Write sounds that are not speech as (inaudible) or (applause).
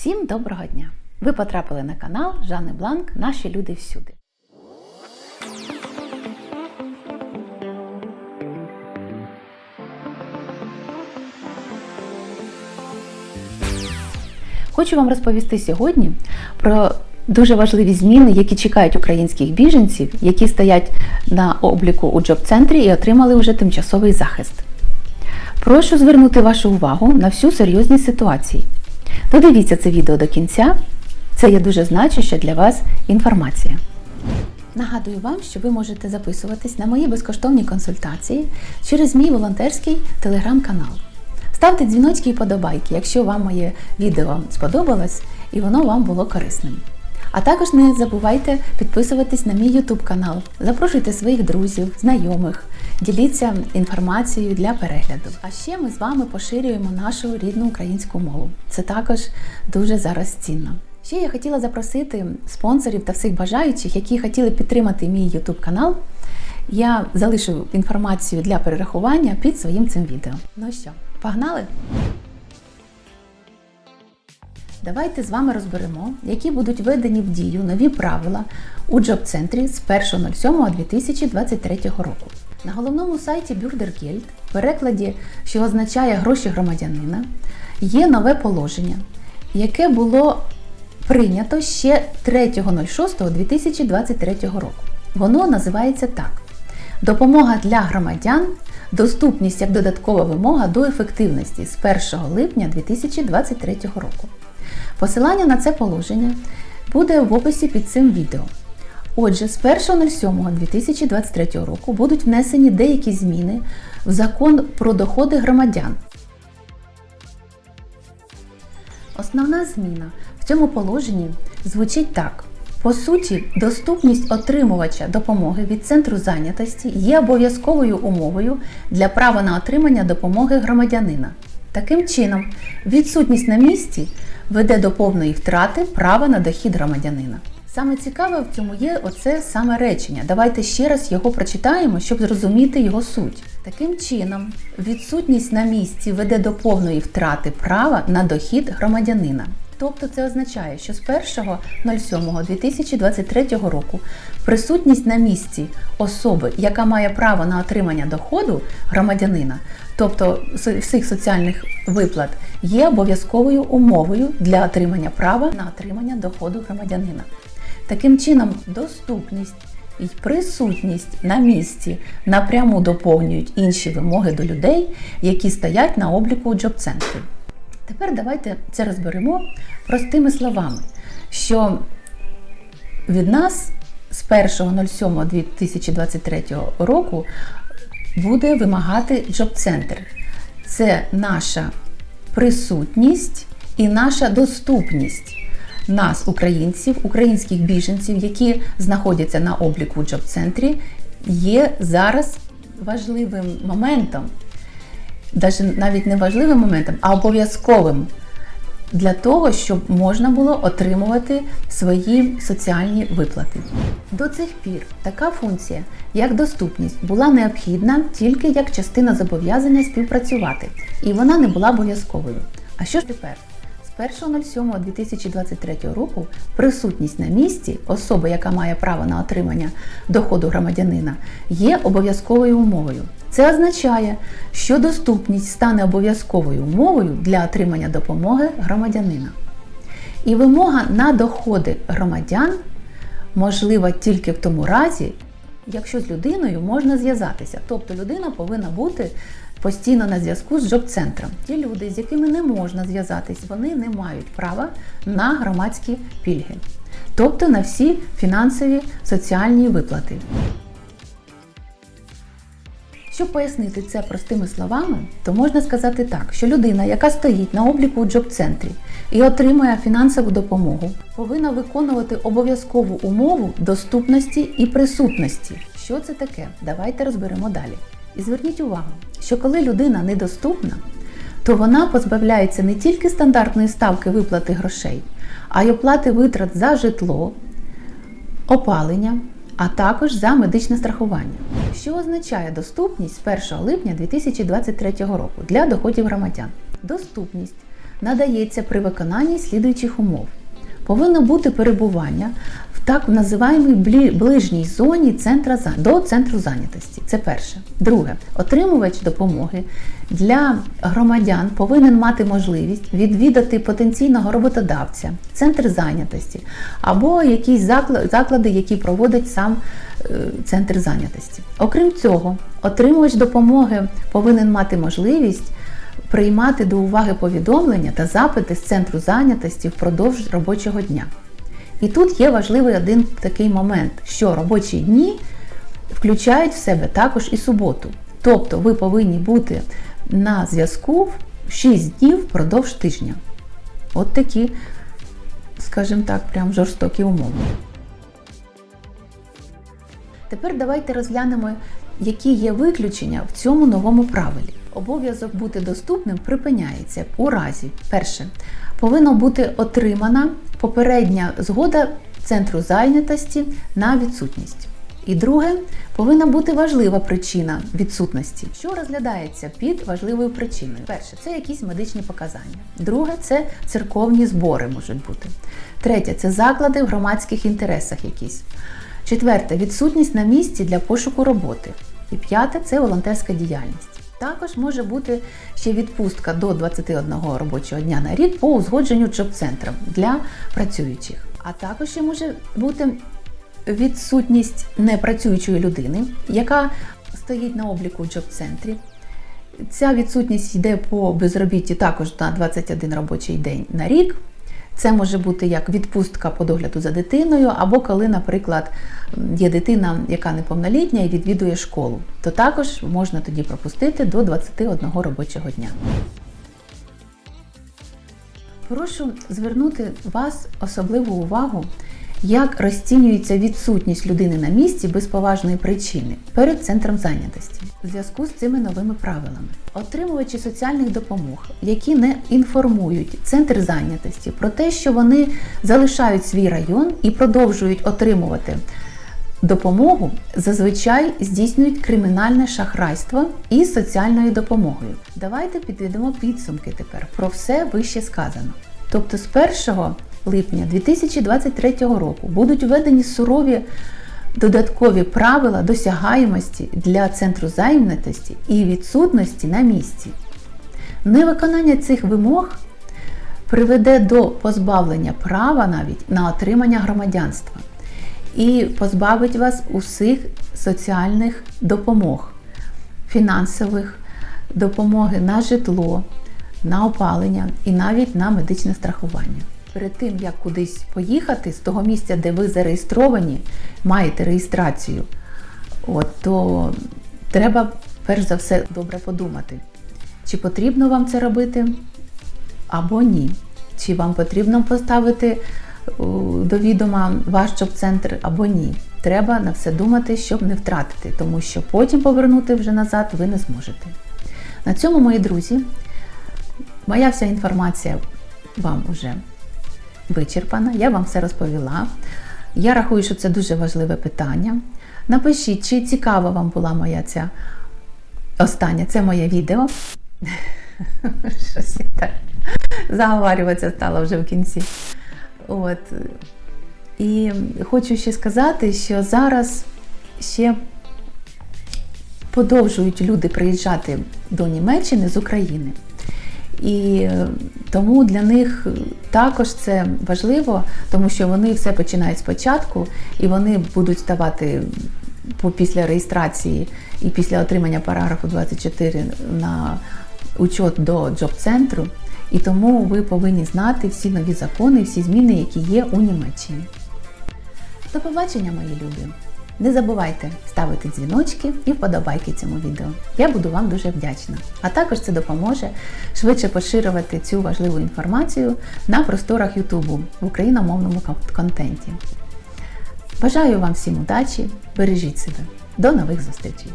Всім доброго дня! Ви потрапили на канал Жанни Бланк Наші люди всюди. Хочу вам розповісти сьогодні про дуже важливі зміни, які чекають українських біженців, які стоять на обліку у джоб-центрі і отримали вже тимчасовий захист. Прошу звернути вашу увагу на всю серйозність ситуації. Додивіться це відео до кінця. Це є дуже значуща для вас інформація. Нагадую вам, що ви можете записуватись на мої безкоштовні консультації через мій волонтерський телеграм-канал. Ставте дзвіночки і подобайки, якщо вам моє відео сподобалось і воно вам було корисним. А також не забувайте підписуватись на мій YouTube канал, запрошуйте своїх друзів, знайомих, діліться інформацією для перегляду. А ще ми з вами поширюємо нашу рідну українську мову. Це також дуже зараз цінно. Ще я хотіла запросити спонсорів та всіх бажаючих, які хотіли підтримати мій YouTube канал. Я залишу інформацію для перерахування під своїм цим відео. Ну що, погнали? Давайте з вами розберемо, які будуть введені в дію нові правила у джоб-центрі з 1.07.2023 року. На головному сайті Бюрдергельд, в перекладі, що означає гроші громадянина, є нове положення, яке було прийнято ще 3.06.2023 року. Воно називається так: Допомога для громадян, доступність як додаткова вимога до ефективності з 1 липня 2023 року. Посилання на це положення буде в описі під цим відео. Отже, з 1.07.2023 року будуть внесені деякі зміни в закон про доходи громадян. Основна зміна в цьому положенні звучить так. По суті, доступність отримувача допомоги від центру зайнятості є обов'язковою умовою для права на отримання допомоги громадянина. Таким чином, відсутність на місці веде до повної втрати права на дохід громадянина. Саме цікаве в цьому є оце саме речення. Давайте ще раз його прочитаємо, щоб зрозуміти його суть. Таким чином, відсутність на місці веде до повної втрати права на дохід громадянина. Тобто це означає, що з 1.07.2023 року присутність на місці особи, яка має право на отримання доходу громадянина, тобто всіх соціальних виплат, є обов'язковою умовою для отримання права на отримання доходу громадянина. Таким чином, доступність і присутність на місці напряму доповнюють інші вимоги до людей, які стоять на обліку у джоб-центрі. Тепер давайте це розберемо простими словами, що від нас з 1.07.2023 року буде вимагати джоб-центр. Це наша присутність і наша доступність нас, українців, українських біженців, які знаходяться на обліку в джоб-центрі, є зараз важливим моментом навіть не важливим моментом, а обов'язковим для того, щоб можна було отримувати свої соціальні виплати. До цих пір така функція, як доступність, була необхідна тільки як частина зобов'язання співпрацювати, і вона не була обов'язковою. А що ж тепер? З 1.07.2023 року присутність на місці особи, яка має право на отримання доходу громадянина, є обов'язковою умовою. Це означає, що доступність стане обов'язковою умовою для отримання допомоги громадянина. І вимога на доходи громадян можлива тільки в тому разі, якщо з людиною можна зв'язатися. Тобто людина повинна бути постійно на зв'язку з джоб-центром. Ті люди, з якими не можна зв'язатись, вони не мають права на громадські пільги, тобто на всі фінансові соціальні виплати. Щоб пояснити це простими словами, то можна сказати так, що людина, яка стоїть на обліку у джоб-центрі і отримує фінансову допомогу, повинна виконувати обов'язкову умову доступності і присутності. Що це таке? Давайте розберемо далі. І зверніть увагу, що коли людина недоступна, то вона позбавляється не тільки стандартної ставки виплати грошей, а й оплати витрат за житло, опалення а також за медичне страхування, що означає доступність з 1 липня 2023 року для доходів громадян. Доступність надається при виконанні слідуючих умов. Повинно бути перебування в так називаємій ближній зоні центра до центру зайнятості. Це перше. Друге, отримувач допомоги для громадян повинен мати можливість відвідати потенційного роботодавця, центр зайнятості або якісь закла- заклади, які проводить сам е, центр зайнятості. Окрім цього, отримувач допомоги повинен мати можливість приймати до уваги повідомлення та запити з центру зайнятості впродовж робочого дня. І тут є важливий один такий момент, що робочі дні включають в себе також і суботу. Тобто ви повинні бути на зв'язку 6 днів впродовж тижня. От такі, скажімо так, прям жорстокі умови. Тепер давайте розглянемо, які є виключення в цьому новому правилі. Обов'язок бути доступним припиняється у разі, перше, повинна бути отримана попередня згода центру зайнятості на відсутність. І друге, повинна бути важлива причина відсутності, що розглядається під важливою причиною. Перше, це якісь медичні показання. Друге, це церковні збори можуть бути. Третє це заклади в громадських інтересах якісь. Четверте відсутність на місці для пошуку роботи. І п'яте це волонтерська діяльність. Також може бути ще відпустка до 21 робочого дня на рік по узгодженню джоб-центром для працюючих. А також ще може бути відсутність непрацюючої людини, яка стоїть на обліку в джоб-центрі. Ця відсутність йде по безробітті також на 21 робочий день на рік. Це може бути як відпустка по догляду за дитиною, або коли, наприклад, є дитина, яка неповнолітня і відвідує школу, то також можна тоді пропустити до 21 робочого дня. Прошу звернути вас особливу увагу, як розцінюється відсутність людини на місці без поважної причини перед центром зайнятості у зв'язку з цими новими правилами. Отримувачі соціальних допомог, які не інформують центр зайнятості про те, що вони залишають свій район і продовжують отримувати допомогу, зазвичай здійснюють кримінальне шахрайство із соціальною допомогою. Давайте підведемо підсумки тепер про все вище сказано. Тобто з 1 липня 2023 року будуть введені сурові додаткові правила досягаємості для центру зайнятості і відсутності на місці. Невиконання цих вимог приведе до позбавлення права навіть на отримання громадянства і позбавить вас усіх соціальних допомог, фінансових допомоги на житло, на опалення і навіть на медичне страхування. Перед тим, як кудись поїхати з того місця, де ви зареєстровані, маєте реєстрацію, от, то треба перш за все добре подумати, чи потрібно вам це робити або ні. Чи вам потрібно поставити до відома ваш джоб-центр або ні. Треба на все думати, щоб не втратити, тому що потім повернути вже назад ви не зможете. На цьому, мої друзі, моя вся інформація вам уже вичерпана, я вам все розповіла. Я рахую, що це дуже важливе питання. Напишіть, чи цікава вам була моя ця остання, це моє відео. (laughs) Щось так заговарюватися стала вже в кінці. От. І хочу ще сказати, що зараз ще подовжують люди приїжджати до Німеччини з України. І тому для них також це важливо, тому що вони все починають спочатку, і вони будуть ставати після реєстрації і після отримання параграфу 24 на учет до джоб-центру. І тому ви повинні знати всі нові закони, всі зміни, які є у Німеччині. До побачення, мої любі! Не забувайте ставити дзвіночки і вподобайки цьому відео. Я буду вам дуже вдячна. А також це допоможе швидше поширювати цю важливу інформацію на просторах Ютубу в україномовному контенті. Бажаю вам всім удачі, бережіть себе. До нових зустрічей!